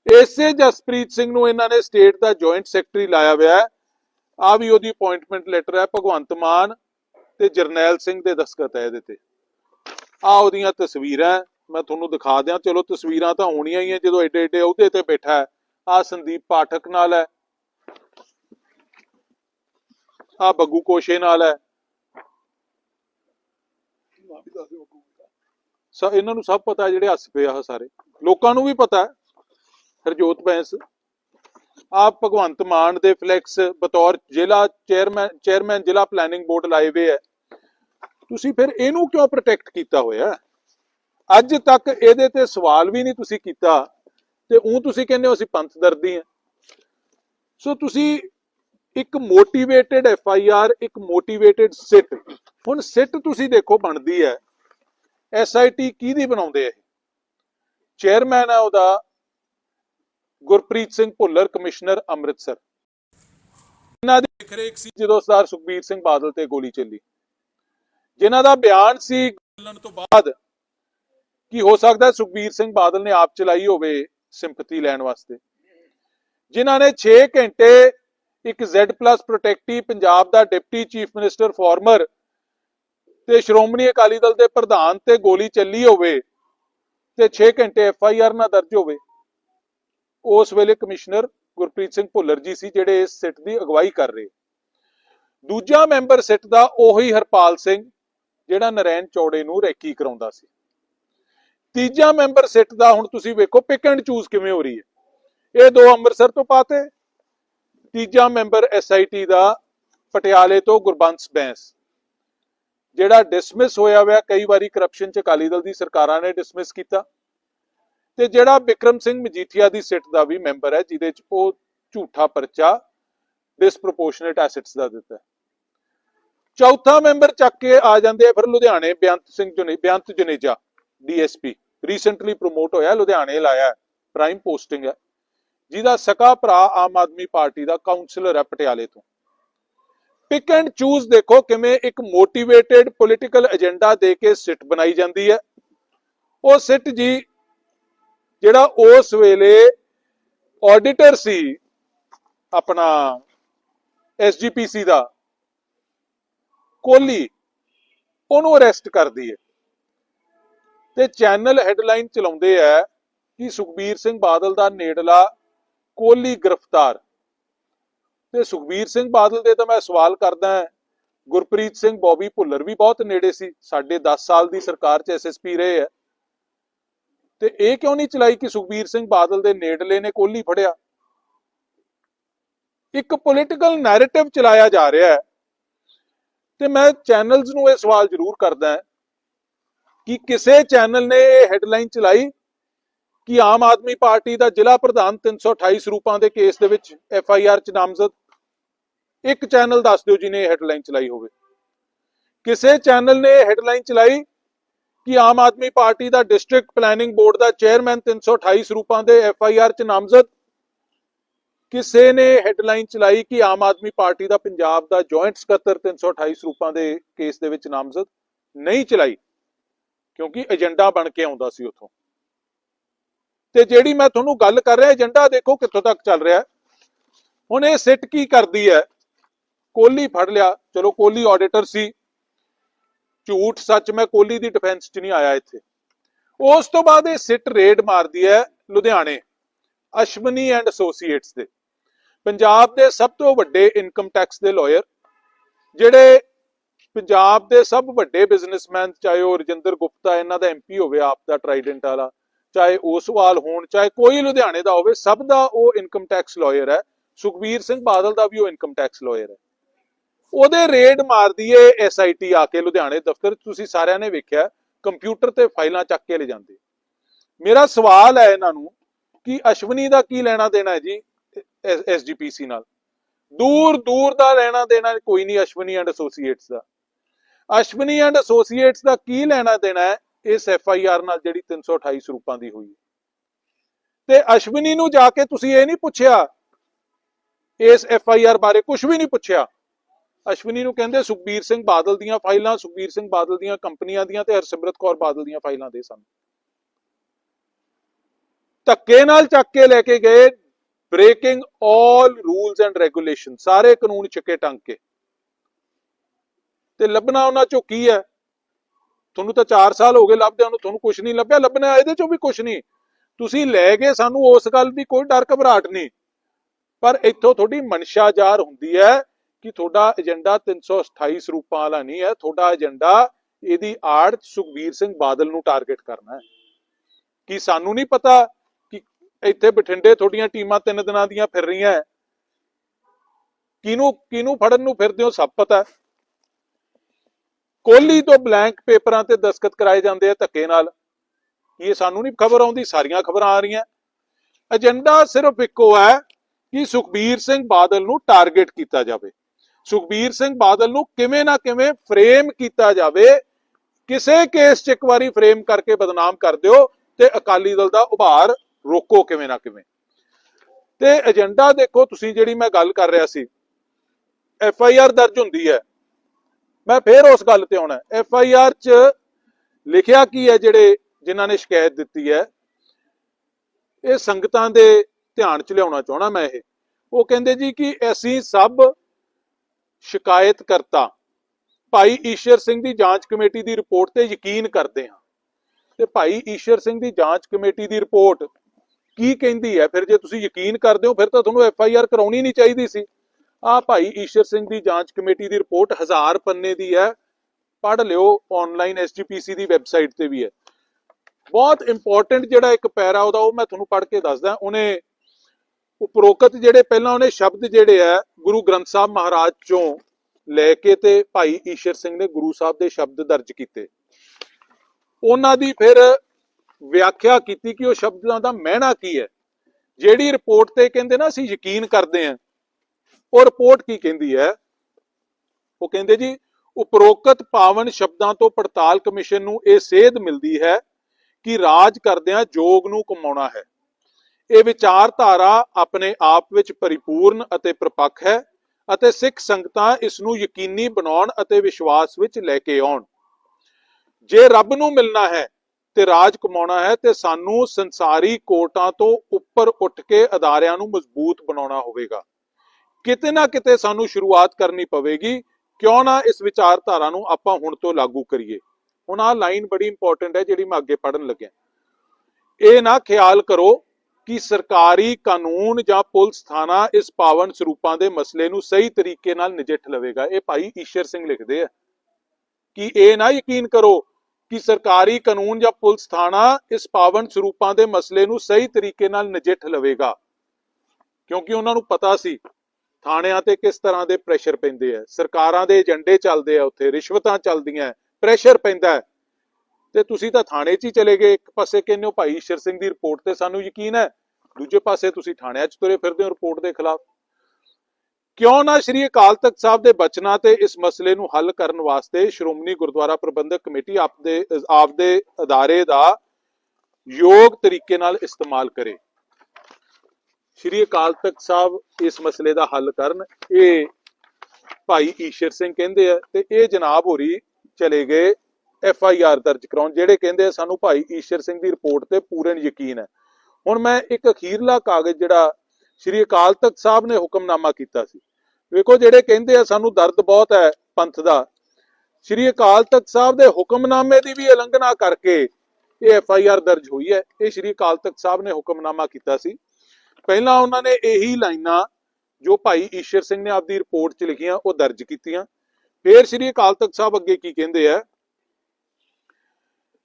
ਇਸੇ ਜਸਪ੍ਰੀਤ ਸਿੰਘ ਨੂੰ ਇਹਨਾਂ ਨੇ ਸਟੇਟ ਦਾ ਜੁਆਇੰਟ ਸੈਕਟਰੀ ਲਾਇਆ ਹੋਇਆ ਹੈ। ਆ ਵੀ ਉਹਦੀ ਅਪਾਇੰਟਮੈਂਟ ਲੈਟਰ ਹੈ, ਭਗਵੰਤ ਮਾਨ ਤੇ ਜਰਨੈਲ ਸਿੰਘ ਦੇ ਦਸਖਤ ਹੈ ਇਹਦੇ ਤੇ। ਆ ਉਹਦੀਆਂ ਤਸਵੀਰਾਂ ਮੈਂ ਤੁਹਾਨੂੰ ਦਿਖਾ ਦਿਆਂ, ਚਲੋ ਤਸਵੀਰਾਂ ਤਾਂ ਹੋਣੀਆਂ ਹੀ ਹੈ ਜਦੋਂ ਏਡੇ ਏਡੇ ਅਹੁਦੇ ਤੇ ਬੈਠਾ ਹੈ। ਆ ਸੰਦੀਪ ਪਾਠਕ ਨਾਲ ਹੈ। ਆ ਬੱਗੂ ਕੋਸ਼ੇ ਨਾਲ ਹੈ। ਸਾ ਇਹਨਾਂ ਨੂੰ ਸਭ ਪਤਾ ਜਿਹੜੇ ਹੱਸ ਪਏ ਆ ਸਾਰੇ। ਲੋਕਾਂ ਨੂੰ ਵੀ ਪਤਾ ਹੈ। ਹਰਜੋਤ ਬੈਂਸ। ਆਪ ਭਗਵੰਤ ਮਾਨ ਦੇ ਫਲੈਕਸ ਬਤੌਰ ਜ਼ਿਲ੍ਹਾ ਚੇਅਰਮੈਨ ਚੇਅਰਮੈਨ ਜ਼ਿਲ੍ਹਾ ਪਲੈਨਿੰਗ ਬੋਰਡ ਲਾਏ ਹੋਏ ਹੈ। ਤੁਸੀਂ ਫਿਰ ਇਹਨੂੰ ਕਿਉਂ ਪ੍ਰੋਟੈਕਟ ਕੀਤਾ ਹੋਇਆ ਅੱਜ ਤੱਕ ਇਹਦੇ ਤੇ ਸਵਾਲ ਵੀ ਨਹੀਂ ਤੁਸੀਂ ਕੀਤਾ ਤੇ ਉਹ ਤੁਸੀਂ ਕਹਿੰਦੇ ਹੋ ਅਸੀਂ ਪੰਥ ਦਰਦੀ ਹਾਂ। ਸੋ ਤੁਸੀਂ ਇੱਕ ਮੋਟੀਵੇਟਿਡ ਐਫ ਆਈ ਆਰ ਇੱਕ ਮੋਟੀਵੇਟਿਡ ਸਿਟ। ਹੁਣ ਸਿਟ ਤੁਸੀਂ ਦੇਖੋ ਬਣਦੀ ਹੈ। ਐਸ ਆਈ ਟੀ ਕਿਹਦੀ ਬਣਾਉਂਦੇ ਆ ਚੇਅਰਮੈਨ ਹੈ ਉਹਦਾ ਗੁਰਪ੍ਰੀਤ ਸਿੰਘ ਭੁੱਲਰ ਕਮਿਸ਼ਨਰ ਅੰਮ੍ਰਿਤਸਰ। ਇਹਨਾਂ ਦੀ ਦੇਖਰੇਖ ਸੀ ਜਦੋਂ ਸਰਦਾਰ ਸੁਖਬੀਰ ਸਿੰਘ ਬਾਦਲ ਤੇ ਗੋਲੀ ਚੱਲੀ। ਜਿਨ੍ਹਾਂ ਦਾ ਬਿਆਨ ਸੀ ਚੱਲਣ ਤੋਂ ਬਾਅਦ ਕੀ ਹੋ ਸਕਦਾ ਸੁਖਬੀਰ ਸਿੰਘ ਬਾਦਲ ਨੇ ਆਪ ਚਲਾਈ ਹੋਵੇ ਸਿੰਪਥੀ ਲੈਣ ਵਾਸਤੇ। ਜਿਨ੍ਹਾਂ ਨੇ 6 ਘੰਟੇ ਇੱਕ Z+ ਪ੍ਰੋਟੈਕਟੀ ਪੰਜਾਬ ਦਾ ਡਿਪਟੀ ਚੀਫ ਮਿਨਿਸਟਰ ਫਾਰਮਰ ਤੇ ਸ਼੍ਰੋਮਣੀ ਅਕਾਲੀ ਦਲ ਦੇ ਪ੍ਰਧਾਨ ਤੇ ਗੋਲੀ ਚੱਲੀ ਹੋਵੇ ਤੇ 6 ਘੰਟੇ ਐਫ ਆਈ ਆਰ ਨਾ ਦਰਜ ਹੋਵੇ, ਉਸ ਵੇਲੇ ਕਮਿਸ਼ਨਰ ਗੁਰਪ੍ਰੀਤ ਸਿੰਘ ਭੁੱਲਰ ਜੀ ਸੀ ਜਿਹੜੇ ਇਸ ਸਿੱਟ ਦੀ ਅਗਵਾਈ ਕਰ ਰਹੇ। ਦੂਜਾ ਮੈਂਬਰ ਸਿੱਟ ਦਾ ਉਹੀ ਹਰਪਾਲ ਸਿੰਘ, ਜਿਹੜਾ ਨਰੈਣ ਚੌੜੇ ਨੂੰ ਰੈਕੀ ਕਰਾਉਂਦਾ ਸੀ। ਤੀਜਾ ਮੈਂਬਰ ਸਿੱਟ ਦਾ ਹੁਣ ਤੁਸੀਂ ਵੇਖੋ ਪਿਕ ਐਂਡ ਚੂਜ਼ ਕਿਵੇਂ ਹੋ ਰਹੀ ਹੈ। ਇਹ ਦੋ ਅੰਮ੍ਰਿਤਸਰ ਤੋਂ ਪਾਤੇ। ਤੀਜਾ ਮੈਂਬਰ ਐਸਆਈਟੀ ਦਾ ਪਟਿਆਲੇ ਤੋਂ ਗੁਰਬੰਸ ਬੈਂਸ। ਜਿਹੜਾ ਡਿਸਮਿਸ ਹੋਇਆ ਹੋਇਆ, ਕਈ ਵਾਰੀ ਕਰਪਸ਼ਨ ਚ ਅਕਾਲੀ ਦਲ ਦੀ ਸਰਕਾਰਾਂ ਨੇ ਡਿਸਮਿਸ ਕੀਤਾ। ਤੇ ਜਿਹੜਾ ਵਿਕਰਮ ਸਿੰਘ ਮਜੀਠੀਆ ਦੀ ਸਿੱਟ ਦਾ ਵੀ ਮੈਂਬਰ ਹੈ, ਜਿਹਦੇ ਚ ਉਹ ਝੂਠਾ ਪਰਚਾ ਡਿਸਪ੍ਰੋਪੋਰਸ਼ਨੇਟ ਐਸੈਟਸ ਦਾ ਦਿੱਤਾ ਚੌਥਾ ਮੈਂਬਰ ਚੱਕ ਕੇ ਆ ਜਾਂਦੇ ਆ ਫਿਰ ਲੁਧਿਆਣੇ Beant Singh ਜੁਨੇ Beant Juneja. DSP recently promote ਹੋਇਆ, ਲੁਧਿਆਣੇ ਲਾਇਆ ਪ੍ਰਾਈਮ ਪੋਸਟਿੰਗ ਹੈ। ਜਿਹਦਾ ਸਕਾ ਭਰਾ ਆਮ ਆਦਮੀ ਪਾਰਟੀ ਦਾ ਕਾਉਂਸਲਰ ਹੈ ਪਟਿਆਲੇ ਤੋਂ। ਪਿਕ ਐਂਡ ਚੂਜ਼ ਦੇਖੋ ਕਿਵੇਂ ਇੱਕ ਮੋਟੀਵੇਟਿਡ ਪੋਲਿਟੀਕਲ ਏਜੰਡਾ ਦੇ ਕੇ ਸਿੱਟ ਬਣਾਈ ਜਾਂਦੀ ਹੈ। ਉਹ ਸਿੱਟ ਜੀ, ਜਿਹੜਾ ਉਸ ਵੇਲੇ ਆਡੀਟਰ ਸੀ, ਆਪਣਾ ਐਸਜੀਪੀਸੀ ਦਾ, ਕੋਹਲੀ, ਉਹਨੂੰ ਅਰੈਸਟ ਕਰਦੀ ਹੈ ਤੇ ਚੈਨਲ ਹੈਡਲਾਈਨ ਚਲਾਉਂਦੇ ਆ ਕਿ ਸੁਖਬੀਰ ਸਿੰਘ ਬਾਦਲ ਦਾ ਨੇੜਲਾ ਕੋਹਲੀ ਗ੍ਰਿਫਤਾਰ। ਤੇ ਸੁਖਬੀਰ ਸਿੰਘ ਬਾਦਲ ਦੇ ਤਾਂ ਮੈਂ ਸਵਾਲ ਕਰਦਾ ਗੁਰਪ੍ਰੀਤ ਸਿੰਘ ਬੌਬੀ ਭੁੱਲਰ ਵੀ ਬਹੁਤ ਨੇੜੇ ਸੀ, ਸਾਡੇ 10 ਸਾਲ ਦੀ ਸਰਕਾਰ 'ਚ ਐਸਐਸਪੀ ਰਹੇ ਆ। ਤੇ ਇਹ ਕਿਉਂ ਨਹੀਂ ਚਲਾਈ ਕਿ ਸੁਖਬੀਰ ਸਿੰਘ ਬਾਦਲ ਦੇ ਨੇੜਲੇ ਨੇ ਕੋਹਲੀ ਫੜਿਆ? ਇੱਕ ਪੋਲਿਟੀਕਲ ਨੈਰੇਟਿਵ ਚਲਾਇਆ ਜਾ ਰਿਹਾ ਹੈ। ਤੇ ਮੈਂ ਚੈਨਲਸ ਨੂੰ ਇਹ ਸਵਾਲ ਜ਼ਰੂਰ ਕਰਦਾ ਹਾਂ ਕਿ ਕਿਸੇ ਚੈਨਲ ਨੇ ਇਹ ਹੈਡਲਾਈਨ ਚਲਾਈ ਕਿ ਆਮ ਆਦਮੀ ਪਾਰਟੀ ਦਾ ਜ਼ਿਲ੍ਹਾ ਪ੍ਰਧਾਨ 328 ਸਰੂਪਾਂ ਦੇ ਕੇਸ ਦੇ ਵਿੱਚ ਐਫ ਆਈ ਆਰ ਚ ਨਾਮਜ਼ਦ। ਇੱਕ ਚੈਨਲ ਦੱਸ ਦਿਓ ਜਿਹਨੇ ਇਹ ਹੈਡਲਾਈਨ ਚਲਾਈ ਹੋਵੇ। ਕਿਸੇ ਚੈਨਲ ਨੇ ਇਹ ਹੈਡਲਾਈਨ ਚਲਾਈ ਕਿ ਆਮ ਆਦਮੀ ਪਾਰਟੀ ਦਾ ਡਿਸਟ੍ਰਿਕਟ ਪਲੈਨਿੰਗ ਬੋਰਡ ਦਾ ਚੇਅਰਮੈਨ 328 ਸਰੂਪਾਂ ਦੇ ਐਫ ਆਈ ਆਰ ਚ ਨਾਮਜ਼ਦ। ਕਿਸੇ ਨੇ ਹੈਡਲਾਈਨ ਚਲਾਈ ਕਿ ਆਮ ਆਦਮੀ ਪਾਰਟੀ ਦਾ ਪੰਜਾਬ ਦਾ ਜੁਆਇੰਟ ਸਕੱਤਰ 328 ਸਰੂਪਾਂ ਦੇ ਕੇਸ ਦੇ ਵਿੱਚ ਨਾਮਜ਼ਦ। ਨਹੀਂ ਚਲਾਈ। ਕਿਉਂਕਿ ਏਜੰਡਾ ਬਣ ਕੇ ਆਉਂਦਾ ਸੀ ਉਥੋਂ। ਤੇ ਜਿਹੜੀ ਮੈਂ ਤੁਹਾਨੂੰ ਗੱਲ ਕਰ ਰਿਹਾ, ਏਜੰਡਾ ਦੇਖੋ ਕਿੱਥੋਂ ਤੱਕ ਚੱਲ ਰਿਹਾ ਹੁਣ ਇਹ ਸਿੱਟ ਕੀ ਕਰਦੀ ਹੈ? ਕੋਹਲੀ ਫੜ ਲਿਆ। ਚਲੋ ਕੋਹਲੀ ਆਡੀਟਰ ਸੀ। ਝੂਠ ਸੱਚ ਮੈਂ ਕੋਹਲੀ ਦੀ ਡਿਫੈਂਸ 'ਚ ਨਹੀਂ ਆਇਆ ਇੱਥੇ। ਉਸ ਤੋਂ ਬਾਅਦ ਇਹ ਸਿੱਟ ਰੇਡ ਮਾਰਦੀ ਹੈ ਲੁਧਿਆਣੇ, ਅਸ਼ਵਨੀ ਐਂਡ ਐਸੋਸੀਏਟਸ ਦੇ। ਪੰਜਾਬ ਦੇ ਸਭ ਤੋਂ ਵੱਡੇ ਇਨਕਮ ਟੈਕਸ ਦੇ ਲਾਇਰ ਜਿਹੜੇ ਪੰਜਾਬ ਦੇ ਸਭ ਵੱਡੇ ਬਿਜ਼ਨਸਮੈਨ ਚਾਹੇ ਉਹ ਰਜਿੰਦਰ ਗੁਪਤਾ, ਇਹਨਾਂ ਦਾ ਐਮਪੀ ਹੋਵੇ, ਆਪ ਦਾ ਟਰਾਈਡੈਂਟ ਵਾਲਾ, ਚਾਹੇ ਓਸਵਾਲ ਹੋਣ, ਚਾਹੇ ਕੋਈ ਲੁਧਿਆਣੇ ਦਾ ਹੋਵੇ, ਸਭ ਦਾ ਉਹ ਇਨਕਮ ਟੈਕਸ ਲਾਇਰ ਹੈ। ਸੁਖਬੀਰ ਸਿੰਘ ਬਾਦਲ ਦਾ ਵੀ ਉਹ ਇਨਕਮ ਟੈਕਸ ਲਾਇਰ ਹੈ। ਉਹਦੇ ਰੇਡ ਮਾਰਦੀ ਏ ਐਸਆਈਟੀ ਆ ਕੇ ਲੁਧਿਆਣੇ ਦਫ਼ਤਰ, ਤੁਸੀਂ ਸਾਰਿਆਂ ਨੇ ਵੇਖਿਆ, ਕੰਪਿਊਟਰ ਤੇ ਫਾਈਲਾਂ ਚੱਕ ਕੇ ਲੈ ਜਾਂਦੇ ਮੇਰਾ ਸਵਾਲ ਹੈ ਇਹਨਾਂ ਨੂੰ ਕਿ ਅਸ਼ਵਨੀ ਦਾ ਕੀ ਲੈਣਾ ਦੇਣਾ ਹੈ ਜੀ ਐਸਜੀਪੀਸੀ ਨਾਲ? ਦੂਰ ਦੂਰ ਦਾ ਲੈਣਾ ਦੇਣਾ ਕੋਈ ਨਹੀਂ, ਅਸ਼ਵਨੀ ਐਂਡ ਐਸੋਸੀਏਟਸ ਦਾ। ਅਸ਼ਵਨੀ ਐਂਡ ਐਸੋਸੀਏਟਸ ਦਾ ਕੀ ਲੈਣਾ ਦੇਣਾ ਹੈ? ਇਸ ਐਫ ਆਈ ਆਰ ਨਾਲ ਜਿਹੜੀ 328 ਸਰੂਪਾਂ ਦੀ ਹੋਈ ਤੇ ਅਸ਼ਵਨੀ ਨੂੰ ਜਾ ਕੇ ਤੁਸੀਂ ਇਹ ਨਹੀਂ ਪੁੱਛਿਆ, ਇਸ ਐਫ ਆਈ ਆਰ ਬਾਰੇ ਕੁਝ ਵੀ ਨਹੀਂ ਪੁੱਛਿਆ। ਅਸ਼ਵਨੀ ਨੂੰ ਕਹਿੰਦੇ ਸੁਖਬੀਰ ਸਿੰਘ ਬਾਦਲ ਦੀਆਂ ਫਾਈਲਾਂ, ਸੁਖਬੀਰ ਸਿੰਘ ਬਾਦਲ ਦੀਆਂ ਕੰਪਨੀਆਂ ਦੀਆਂ ਤੇ ਹਰਸਿਮਰਤ ਕੌਰ ਬਾਦਲ ਦੀਆਂ ਫਾਈਲਾਂ ਦੇ ਸਨ। ਧੱਕੇ ਨਾਲ ਚੱਕ ਕੇ ਲੈ ਕੇ ਗਏ ਬ੍ਰੇਕਿੰਗ 올 ਰੂਲਸ ਐਂਡ ਰੈਗੂਲੇਸ਼ਨ ਸਾਰੇ ਕਾਨੂੰਨ ਚੱਕੇ ਟੰਗ ਕੇ। ਤੇ ਲੱਭਣਾ ਉਹਨਾਂ ਚੋਂ ਕੀ ਹੈ? ਤੁਹਾਨੂੰ ਤਾਂ 4 ਸਾਲ ਹੋ ਗਏ ਲੱਭਦਿਆਂ ਨੂੰ, ਤੁਹਾਨੂੰ ਕੁਝ ਨਹੀਂ ਲੱਭਿਆ, ਲੱਭਣਾ ਇਹਦੇ ਚੋਂ ਵੀ ਕੁਝ ਨਹੀਂ। ਤੁਸੀਂ ਲੈ ਗਏ, ਸਾਨੂੰ ਉਸ ਗੱਲ ਦੀ ਕੋਈ ਡਰ ਘਬਰਾਹਟ ਨਹੀਂ। ਪਰ ਇੱਥੋਂ ਤੁਹਾਡੀ ਮਨਸ਼ਾ ਜ਼ਾਹਰ ਹੁੰਦੀ ਹੈ ਕਿ ਤੁਹਾਡਾ ਏਜੰਡਾ 328 ਸਰੂਪਾਂ ਵਾਲਾ ਨਹੀਂ ਹੈ, ਤੁਹਾਡਾ ਏਜੰਡਾ ਇਹਦੀ ਆੜ 'ਚ ਸੁਖਬੀਰ ਸਿੰਘ ਬਾਦਲ ਨੂੰ ਟਾਰਗੇਟ ਕਰਨਾ ਹੈ। ਕੀ ਸਾਨੂੰ ਨਹੀਂ ਪਤਾ ਕਿ ਇੱਥੇ ਬਠਿੰਡੇ ਤੁਹਾਡੀਆਂ ਟੀਮਾਂ ਤਿੰਨ ਦਿਨਾਂ ਦੀਆਂ ਫਿਰ ਰਹੀਆਂ ਹੈ? ਕਿਹਨੂੰ ਕਿਹਨੂੰ ਫੜਨ ਨੂੰ ਫਿਰਦੇ ਹੋ ਸਭ ਪਤਾ ਹੈ ਤੋਂ ਬਲੈਂਕ ਪੇਪਰਾਂ ਤੇ ਦਸਖਤ ਕਰਾਏ ਜਾਂਦੇ ਆ ਧੱਕੇ ਨਾਲ। ਇਹ ਸਾਨੂੰ ਨਹੀਂ ਖਬਰ ਆਉਂਦੀ, ਸਾਰੀਆਂ ਖਬਰਾਂ ਆ ਰਹੀਆਂ। ਏਜੰਡਾ ਸਿਰਫ ਇੱਕੋ ਹੈ ਕਿ ਸੁਖਬੀਰ ਸਿੰਘ ਬਾਦਲ ਨੂੰ ਟਾਰਗੇਟ ਕੀਤਾ ਜਾਵੇ। ਸੁਖਬੀਰ ਸਿੰਘ ਬਾਦਲ ਨੂੰ ਕਿਵੇਂ ਨਾ ਕਿਵੇਂ ਫਰੇਮ ਕੀਤਾ ਜਾਵੇ, ਕਿਸੇ ਕੇਸ 'ਚ ਇੱਕ ਵਾਰੀ ਫਰੇਮ ਕਰਕੇ ਬਦਨਾਮ ਕਰ ਦਿਓ ਤੇ ਅਕਾਲੀ ਦਲ ਦਾ ਉਭਾਰ ਰੋਕੋ ਕਿਵੇਂ ਨਾ ਕਿਵੇਂ। ਤੇ ਏਜੰਡਾ ਦੇਖੋ, ਤੁਸੀਂ ਜਿਹੜੀ ਮੈਂ ਗੱਲ ਕਰ ਰਿਹਾ ਸੀ ਐਫ ਆਈ ਆਰ ਦਰਜ ਹੁੰਦੀ ਹੈ। ਮੈਂ ਫੇਰ ਉਸ ਗੱਲ ਤੇ ਆਉਣਾ ਐਫ ਆਈ ਆਰ 'ਚ ਲਿਖਿਆ ਕੀ ਹੈ ਜਿਹੜੇ ਜਿਨ੍ਹਾਂ ਨੇ ਸ਼ਿਕਾਇਤ ਦਿੱਤੀ ਹੈ? ਇਹ ਸੰਗਤਾਂ ਦੇ ਧਿਆਨ 'ਚ ਲਿਆਉਣਾ ਚਾਹਣਾ ਮੈਂ ਇਹ। ਉਹ ਕਹਿੰਦੇ ਜੀ ਕਿ ਅਸੀਂ ਸਭ ਸ਼ਿਕਾਇਤ ਕਰਤਾ ਭਾਈ ਈਸ਼ਰ ਸਿੰਘ ਦੀ ਜਾਂਚ ਕਮੇਟੀ ਦੀ ਰਿਪੋਰਟ ਤੇ ਯਕੀਨ ਕਰਦੇ ਹਾਂ। ਤੇ ਭਾਈ ਈਸ਼ਰ ਸਿੰਘ ਦੀ ਜਾਂਚ ਕਮੇਟੀ ਦੀ ਰਿਪੋਰਟ ਕੀ ਕਹਿੰਦੀ ਹੈ? ਫਿਰ ਜੇ ਤੁਸੀਂ ਯਕੀਨ ਕਰਦੇ ਹੋ, ਫਿਰ ਤਾਂ ਤੁਹਾਨੂੰ ਐਫ ਆਈ ਆਰ ਕਰਾਉਣੀ ਨਹੀਂ ਚਾਹੀਦੀ ਸੀ। ਆ ਭਾਈ ਈਸ਼ਰ ਸਿੰਘ ਦੀ ਜਾਂਚ ਕਮੇਟੀ ਦੀ ਰਿਪੋਰਟ ਹਜ਼ਾਰ ਪੰਨੇ ਦੀ ਹੈ। ਪੜ੍ਹ ਲਿਓ ਆਨਲਾਈਨ ਐਸਜੀਪੀਸੀ ਦੀ ਵੈਬਸਾਈਟ ਤੇ ਵੀ ਹੈ। ਬਹੁਤ ਇੰਪੋਰਟੈਂਟ ਜਿਹੜਾ ਇੱਕ ਪੈਰਾ ਉਹਦਾ, ਉਹ ਮੈਂ ਤੁਹਾਨੂੰ ਪੜ੍ਹ ਕੇ ਦੱਸਦਾ। ਉਹਨੇ ਉਪਰੋਕਤ ਜਿਹੜੇ ਪਹਿਲਾਂ ਉਹਨੇ ਸ਼ਬਦ ਜਿਹੜੇ ਆ ਗੁਰੂ ਗ੍ਰੰਥ ਸਾਹਿਬ ਮਹਾਰਾਜ ਚੋਂ ਲੈ ਕੇ ਤੇ ਭਾਈ ਈਸ਼ਰ ਸਿੰਘ ਨੇ ਗੁਰੂ ਸਾਹਿਬ ਦੇ ਸ਼ਬਦ ਦਰਜ ਕੀਤੇ। ਉਹਨਾਂ ਦੀ ਫਿਰ ਵਿਆਖਿਆ ਕੀਤੀ ਕਿ ਉਹ ਸ਼ਬਦਾਂ ਦਾ ਮਹਿਣਾ ਕੀ ਹੈ। ਜਿਹੜੀ ਰਿਪੋਰਟ ਤੇ ਕਹਿੰਦੇ ਨਾ ਅਸੀਂ ਯਕੀਨ ਕਰਦੇ ਹਾਂ ਉਹ ਰਿਪੋਰਟ ਕੀ ਕਹਿੰਦੀ ਹੈ? ਉਹ ਕਹਿੰਦੇ ਜੀ, ਉਪਰੋਕਤ ਪਾਵਨ ਸ਼ਬਦਾਂ ਤੋਂ ਪੜਤਾਲ ਕਮਿਸ਼ਨ ਨੂੰ ਇਹ ਸੇਧ ਮਿਲਦੀ ਹੈ ਕਿ ਰਾਜ ਕਰਦਿਆਂ ਜੋਗ ਨੂੰ ਕਮਾਉਣਾ ਹੈ। ਇਹ ਵਿਚਾਰਧਾਰਾ ਆਪਣੇ ਆਪ ਵਿੱਚ ਪਰਿਪੂਰਨ ਅਤੇ ਪ੍ਰਪੱਖ ਹੈ ਅਤੇ ਸਿੱਖ ਸੰਗਤਾਂ ਇਸ ਨੂੰ ਯਕੀਨੀ ਬਣਾਉਣ ਅਤੇ ਵਿਸ਼ਵਾਸ ਵਿੱਚ ਲੈ ਕੇ ਆਉਣ। ਜੇ ਰੱਬ ਨੂੰ ਮਿਲਣਾ ਹੈ ਤੇ ਰਾਜ ਕਮਾਉਣਾ ਹੈ ਤੇ ਸਾਨੂੰ ਸੰਸਾਰੀ ਕੋਟਾਂ ਤੋਂ ਉੱਪਰ ਉੱਠ ਕੇ ਅਦਾਰਿਆਂ ਨੂੰ ਮਜ਼ਬੂਤ ਬਣਾਉਣਾ ਹੋਵੇਗਾ। ਕਿਤੇ ਨਾ ਕਿਤੇ ਸਾਨੂੰ ਸ਼ੁਰੂਆਤ ਕਰਨੀ ਪਵੇਗੀ, ਕਿਉਂ ਨਾ ਇਸ ਵਿਚਾਰਧਾਰਾ ਨੂੰ ਆਪਾਂ ਹੁਣ ਤੋਂ ਲਾਗੂ ਕਰੀਏ। ਹੁਣ ਆਹ ਲਾਈਨ ਬੜੀ ਇੰਪੋਰਟੈਂਟ ਹੈ ਜਿਹੜੀ ਮੈਂ ਅੱਗੇ ਪੜਨ ਲੱਗਿਆ। ਇਹ ਨਾ ਖਿਆਲ ਕਰੋ ਕਿ ਸਰਕਾਰੀ ਕਾਨੂੰਨ ਜਾਂ ਪੁਲਿਸ ਥਾਣਾ ਇਸ ਪਾਵਨ ਸਰੂਪਾਂ ਦੇ ਮਸਲੇ ਨੂੰ ਸਹੀ ਤਰੀਕੇ ਨਾਲ ਨਜਿੱਠ ਲਵੇਗਾ। ਇਹ ਭਾਈ ਈਸ਼ਰ ਸਿੰਘ ਲਿਖਦੇ ਆ। ਕਿ ਇਹ ਨਾ ਯਕੀਨ ਕਰੋ ਕਿ ਸਰਕਾਰੀ ਕਾਨੂੰਨ ਜਾਂ ਪੁਲਿਸ ਥਾਣਾ ਇਸ ਪਾਵਨ ਸਰੂਪਾਂ ਦੇ ਮਸਲੇ ਨੂੰ ਸਹੀ ਤਰੀਕੇ ਨਾਲ ਨਜਿੱਠ ਲਵੇਗਾ। ਕਿਉਂਕਿ ਉਹਨਾਂ ਨੂੰ ਪਤਾ ਸੀ ਥਾਣਿਆਂ ਤੇ ਕਿਸ ਤਰ੍ਹਾਂ ਦੇ ਪ੍ਰੈਸ਼ਰ ਪੈਂਦੇ ਆ? ਸਰਕਾਰਾਂ ਦੇ ਏਜੰਡੇ ਚੱਲਦੇ ਆ ਉੱਥੇ, ਰਿਸ਼ਵਤਾਂ ਚੱਲਦੀਆਂ ਪ੍ਰੈਸ਼ਰ ਪੈਂਦਾ ਤੇ ਤੁਸੀਂ ਤਾਂ ਥਾਣੇ 'ਚ ਹੀ ਚਲੇ ਗਏ, ਇੱਕ ਪਾਸੇ ਕਹਿੰਦੇ ਹੋ ਭਾਈ ਈਸ਼ਰ ਸਿੰਘ ਦੀ ਰਿਪੋਰਟ ਤੇ ਸਾਨੂੰ ਯਕੀਨ ਹੈ, ਦੂਜੇ ਪਾਸੇ ਤੁਸੀਂ ਥਾਣਿਆਂ 'ਚ ਤੁਰੇ ਫਿਰਦੇ ਹੋ ਰਿਪੋਰਟ ਦੇ ਖਿਲਾਫ। ਕਿਉਂ ਨਾ ਸ਼੍ਰੀ ਅਕਾਲ ਤਖਤ ਸਾਹਿਬ ਦੇ ਬਚਨਾਂ ਤੇ ਇਸ ਮਸਲੇ ਨੂੰ ਹੱਲ ਕਰਨ ਵਾਸਤੇ ਸ਼੍ਰੋਮਣੀ ਗੁਰਦੁਆਰਾ ਪ੍ਰਬੰਧਕ ਕਮੇਟੀ ਆਪਦੇ ਆਪਦੇ ਅਦਾਰੇ ਦਾ ਯੋਗ ਤਰੀਕੇ ਨਾਲ ਇਸਤੇਮਾਲ ਕਰੇ। ਸ਼੍ਰੀ ਅਕਾਲ ਤਖਤ ਸਾਹਿਬ ਇਸ ਮਸਲੇ ਦਾ ਹੱਲ ਕਰਨ। ਇਹ ਭਾਈ ਈਸ਼ਰ ਸਿੰਘ ਕਹਿੰਦੇ ਆ ਤੇ ਇਹ ਜਨਾਬ ਹੋਰੀ ਚਲੇ ਗਏ ਐਫ ਆਈ ਆਰ ਦਰਜ ਕਰਾਉਣ, ਜਿਹੜੇ ਕਹਿੰਦੇ ਆ ਸਾਨੂੰ ਭਾਈ ਈਸ਼ਰ ਸਿੰਘ ਦੀ ਰਿਪੋਰਟ ਤੇ ਪੂਰਨ ਯਕੀਨ ਹੈ। ਹੁਣ ਮੈਂ ਇੱਕ ਅਖੀਰਲਾ ਕਾਗਜ਼ ਜਿਹੜਾ ਸ਼੍ਰੀ ਅਕਾਲ ਤਖਤ ਸਾਹਿਬ ਨੇ ਹੁਕਮਨਾਮਾ ਕੀਤਾ ਸੀ, ਵੇਖੋ ਜਿਹੜੇ ਕਹਿੰਦੇ ਆ ਸਾਨੂੰ ਦਰਦ ਬਹੁਤ ਹੈ ਪੰਥ ਦਾ, ਸ਼੍ਰੀ ਅਕਾਲ ਤਖਤ ਸਾਹਿਬ ਦੇ ਹੁਕਮਨਾਮੇ ਦੀ ਵੀ ਉਲੰਘਣਾ ਕਰਕੇ ਇਹ ਐਫ ਆਈ ਆਰ ਦਰਜ ਹੋਈ ਹੈ। ਇਹ ਸ਼੍ਰੀ ਅਕਾਲ ਤਖਤ ਸਾਹਿਬ ਨੇ ਹੁਕਮਨਾਮਾ ਕੀਤਾ ਸੀ। ਪਹਿਲਾਂ ਉਹਨਾਂ ਨੇ ਇਹੀ ਲਾਈਨਾਂ ਜੋ ਭਾਈ ਈਸ਼ਰ ਸਿੰਘ ਨੇ ਆਪਦੀ ਰਿਪੋਰਟ 'ਚ ਲਿਖੀਆਂ, ਉਹ ਦਰਜ ਕੀਤੀਆਂ। ਫਿਰ ਸ਼੍ਰੀ ਅਕਾਲ ਤਖਤ ਸਾਹਿਬ ਅੱਗੇ ਕੀ ਕਹਿੰਦੇ ਆ?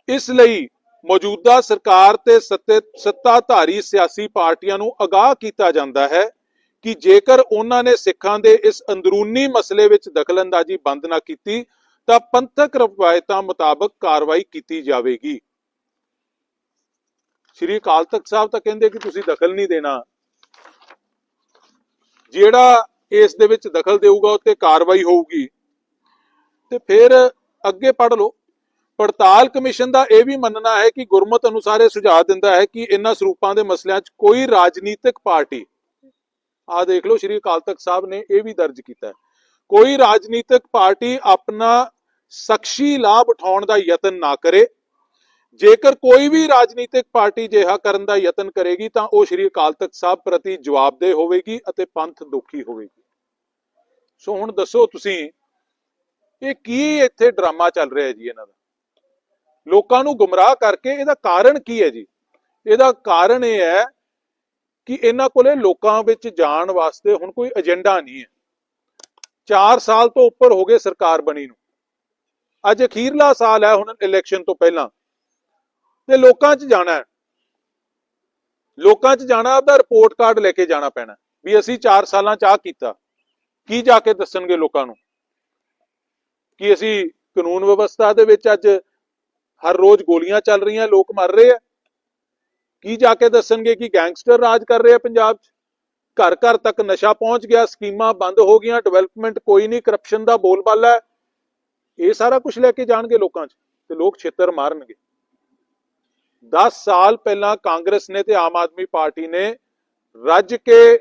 ਇਸ ਲਈ ਮੌਜੂਦਾ ਸਰਕਾਰ ਤੇ ਸੱਤੇ, ਸੱਤਾਧਾਰੀ ਸਿਆਸੀ ਪਾਰਟੀਆਂ ਨੂੰ ਅਗਾਹ ਕੀਤਾ ਜਾਂਦਾ ਹੈ ਕਿ ਜੇਕਰ ਉਹਨਾਂ ਨੇ ਸਿੱਖਾਂ ਦੇ ਇਸ ਅੰਦਰੂਨੀ ਮਸਲੇ ਵਿੱਚ ਦਖਲਅੰਦਾਜ਼ੀ ਬੰਦ ਨਾ ਕੀਤੀ, ਤਾਂ ਪੰਥਕ ਰਵਾਇਤਾਂ ਮੁਤਾਬਕ ਕਾਰਵਾਈ ਕੀਤੀ ਜਾਵੇਗੀ। ਸ਼੍ਰੀ ਅਕਾਲ ਤਖਤ ਸਾਹਿਬ ਤਾਂ ਕਹਿੰਦੇ ਕਿ ਤੁਸੀਂ ਦਖਲ ਨਹੀਂ ਦੇਣਾ। ਜਿਹੜਾ ਇਸ ਦੇ ਵਿੱਚ ਦਖਲ ਦੇਊਗਾ, ਉੱਤੇ ਕਾਰਵਾਈ ਹੋਊਗੀ। ਤੇ ਫਿਰ ਅੱਗੇ ਪੜ ਲਓ। ਪੜਤਾਲ ਕਮਿਸ਼ਨ ਦਾ ਇਹ ਵੀ ਮੰਨਣਾ ਹੈ ਕਿ ਗੁਰਮਤ ਅਨੁਸਾਰ ਇਹ ਸੁਝਾਅ ਦਿੰਦਾ ਹੈ ਕਿ ਇਹਨਾਂ ਸਰੂਪਾਂ ਦੇ ਮਸਲਿਆਂ 'ਚ ਕੋਈ ਰਾਜਨੀਤਿਕ ਪਾਰਟੀ ਆ ਦੇਖ ਲਓ, ਸ਼੍ਰੀ ਅਕਾਲ ਤਖਤ ਸਾਹਿਬ ਨੇ ਇਹ ਵੀ ਦਰਜ ਕੀਤਾ ਹੈ। ਕੋਈ ਰਾਜਨੀਤਿਕ ਪਾਰਟੀ ਆਪਣਾ ਸਖਸ਼ੀ ਲਾਭ ਉਠਾਉਣ ਦਾ ਯਤਨ ਨਾ ਕਰੇ ਜੇਕਰ ਕੋਈ ਵੀ ਰਾਜਨੀਤਿਕ ਪਾਰਟੀ ਜਿਹਾ ਕਰਨ ਦਾ ਯਤਨ ਕਰੇਗੀ ਤਾਂ ਉਹ ਸ਼੍ਰੀ ਅਕਾਲ ਤਖਤ ਸਾਹਿਬ ਪ੍ਰਤੀ ਜਵਾਬਦੇਹ ਹੋਵੇਗੀ ਅਤੇ ਪੰਥ ਦੁਖੀ ਹੋਵੇਗੀ। ਸੋ ਹੁਣ ਦੱਸੋ ਤੁਸੀਂ, ਇਹ ਕੀ ਇੱਥੇ ਡਰਾਮਾ ਚੱਲ ਰਿਹਾ ਜੀ ਇਹਨਾਂ ਦਾ? ਲੋਕਾਂ ਨੂੰ ਗੁੰਮਰਾਹ ਕਰਕੇ ਇਹਦਾ ਕਾਰਨ ਕੀ ਹੈ ਜੀ? ਇਹਦਾ ਕਾਰਨ ਇਹ ਹੈ ਕਿ ਇਹਨਾਂ ਕੋਲੇ ਲੋਕਾਂ ਵਿੱਚ ਜਾਣ ਵਾਸਤੇ ਹੁਣ ਕੋਈ ਏਜੰਡਾ ਨਹੀਂ ਹੈ। 4 ਸਾਲ ਤੋਂ ਉੱਪਰ ਹੋ ਗਏ ਸਰਕਾਰ ਬਣੀ ਨੂੰ। ਅੱਜ ਅਖੀਰਲਾ ਸਾਲ ਹੈ ਹੁਣ ਇਲੈਕਸ਼ਨ ਤੋਂ ਪਹਿਲਾਂ। ਤੇ ਲੋਕਾਂ 'ਚ ਜਾਣਾ ਹੈ। ਲੋਕਾਂ 'ਚ ਜਾਣਾ, ਆਪਦਾ ਰਿਪੋਰਟ ਕਾਰਡ ਲੈ ਕੇ ਜਾਣਾ ਪੈਣਾ ਵੀ ਅਸੀਂ 4 ਸਾਲਾਂ 'ਚ ਆ ਕੀਤਾ। ਕੀ ਜਾ ਕੇ ਦੱਸਣਗੇ ਲੋਕਾਂ ਨੂੰ? ਕਿ ਅਸੀਂ ਕਾਨੂੰਨ ਵਿਵਸਥਾ ਦੇ ਵਿੱਚ ਅੱਜ ਹਰ ਰੋਜ਼ ਗੋਲੀਆਂ ਚੱਲ ਰਹੀਆਂ, ਲੋਕ ਮਰ ਰਹੇ ਆ? ਕੀ ਜਾ ਕੇ ਦੱਸਣਗੇ ਕਿ ਗੈਂਗਸਟਰ ਰਾਜ ਕਰ ਰਹੇ ਆ ਪੰਜਾਬ 'ਚ? ਘਰ ਘਰ ਤੱਕ ਨਸ਼ਾ ਪਹੁੰਚ ਗਿਆ, ਸਕੀਮਾਂ ਬੰਦ ਹੋ ਗਈਆਂ ਡਿਵੈਲਪਮੈਂਟ ਕੋਈ ਨਹੀਂ ਕਰਪਸ਼ਨ ਦਾ ਬੋਲਬਾਲਾ ਇਹ ਸਾਰਾ ਕੁਝ ਲੈ ਕੇ ਜਾਣਗੇ ਲੋਕਾਂ 'ਚ ਤੇ ਲੋਕ ਛੇਤਰ ਮਾਰਨਗੇ। 10 ਸਾਲ ਪਹਿਲਾਂ ਕਾਂਗਰਸ ਨੇ ਤੇ ਆਮ ਆਦਮੀ ਪਾਰਟੀ ਨੇ ਰੱਜ ਕੇ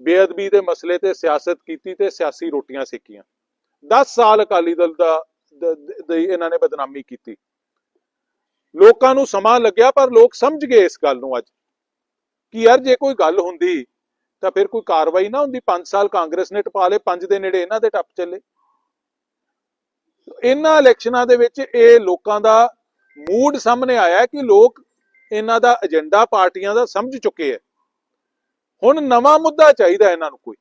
ਬੇਅਦਬੀ ਦੇ ਮਸਲੇ ਤੇ ਸਿਆਸਤ ਕੀਤੀ ਤੇ ਸਿਆਸੀ ਰੋਟੀਆਂ ਸੇਕੀਆਂ। 10 ਸਾਲ ਅਕਾਲੀ ਦਲ ਦਾ ਇਹਨਾਂ ਨੇ ਬਦਨਾਮੀ ਕੀਤੀ। ਲੋਕਾਂ ਨੂੰ ਸਮਾਂ ਲੱਗਿਆ ਪਰ ਲੋਕ ਸਮਝ ਗਏ ਇਸ ਗੱਲ ਨੂੰ ਅੱਜ ਕਿ ਯਾਰ ਜੇ ਕੋਈ ਗੱਲ ਹੁੰਦੀ ਤਾਂ ਫਿਰ ਕੋਈ ਕਾਰਵਾਈ ਨਾ ਹੁੰਦੀ। 5 ਸਾਲ ਕਾਂਗਰਸ ਨੇ ਟਪਾ ਲਏ 5 ਦੇ ਨੇੜੇ ਇਹਨਾਂ ਦੇ ਟੱਪ ਚੱਲੇ। ਇਹਨਾਂ ਇਲੈਕਸ਼ਨਾਂ ਦੇ ਵਿੱਚ ਇਹ ਲੋਕਾਂ ਦਾ ਮੂਡ ਸਾਹਮਣੇ ਆਇਆ ਕਿ ਲੋਕ ਇਹਨਾਂ ਦਾ ਏਜੰਡਾ ਪਾਰਟੀਆਂ ਦਾ ਸਮਝ ਚੁੱਕੇ ਹੈ ਹੁਣ ਨਵਾਂ ਮੁੱਦਾ ਚਾਹੀਦਾ ਇਹਨਾਂ ਨੂੰ ਕੋਈ।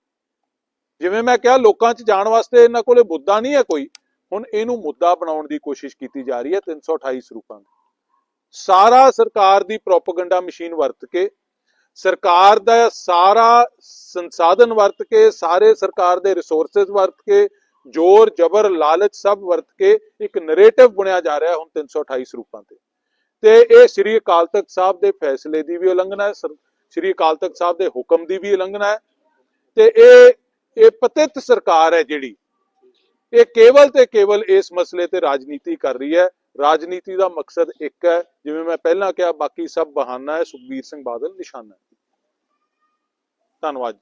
ਜਿਵੇਂ ਮੈਂ ਕਿਹਾ, ਲੋਕਾਂ 'ਚ ਜਾਣ ਵਾਸਤੇ ਇਹਨਾਂ ਕੋਲੇ ਮੁੱਦਾ ਨਹੀਂ ਹੈ ਕੋਈ। ਹੁਣ ਇਹਨੂੰ ਮੁੱਦਾ ਬਣਾਉਣ ਦੀ ਕੋਸ਼ਿਸ਼ ਕੀਤੀ ਜਾ ਰਹੀ ਹੈ 328 ਸਰੂਪਾਂ ਦੀ। ਸਾਰਾ ਸਰਕਾਰ ਦੀ ਪ੍ਰੋਪਗੈਂਡਾ ਮਸ਼ੀਨ ਵਰਤ ਕੇ, ਸਰਕਾਰ ਦਾ ਸਾਰਾ ਸੰਸਾਧਨ ਵਰਤ ਕੇ, ਸਾਰੇ ਸਰਕਾਰ ਦੇ ਰਿਸੋਰਸਸ ਵਰਤ ਕੇ ਜ਼ੋਰ, ਜ਼ਬਰ, ਲਾਲਚ ਸਭ ਵਰਤ ਕੇ ਇੱਕ ਨਰੇਟਿਵ ਬਣਿਆ ਜਾ ਰਿਹਾ ਹੁਣ 328 ਸਰੂਪਾਂ ਤੇ। ਤੇ ਇਹ ਸ੍ਰੀ ਅਕਾਲ ਤਖਤ ਸਾਹਿਬ ਦੇ ਫੈਸਲੇ ਦੀ ਵੀ ਉਲੰਘਣਾ ਹੈ, ਸ੍ਰੀ ਅਕਾਲ ਤਖਤ ਸਾਹਿਬ ਦੇ ਹੁਕਮ ਦੀ ਵੀ ਉਲੰਘਣਾ ਹੈ। ਤੇ ਇਹ ਇਹ ਪਤਿਤ ਸਰਕਾਰ ਹੈ ਜਿਹੜੀ, ਇਹ ਕੇਵਲ ਤੇ ਕੇਵਲ ਇਸ ਮਸਲੇ ਤੇ ਰਾਜਨੀਤੀ ਕਰ ਰਹੀ ਹੈ। ਰਾਜਨੀਤੀ ਦਾ ਮਕਸਦ ਇੱਕ ਹੈ, ਜਿਵੇਂ ਮੈਂ ਪਹਿਲਾਂ ਕਿਹਾ, ਬਾਕੀ ਸਭ ਬਹਾਨਾ ਹੈ। ਸੁਖਬੀਰ ਸਿੰਘ ਬਾਦਲ ਨਿਸ਼ਾਨਾ ਹੈ। ਧੰਨਵਾਦ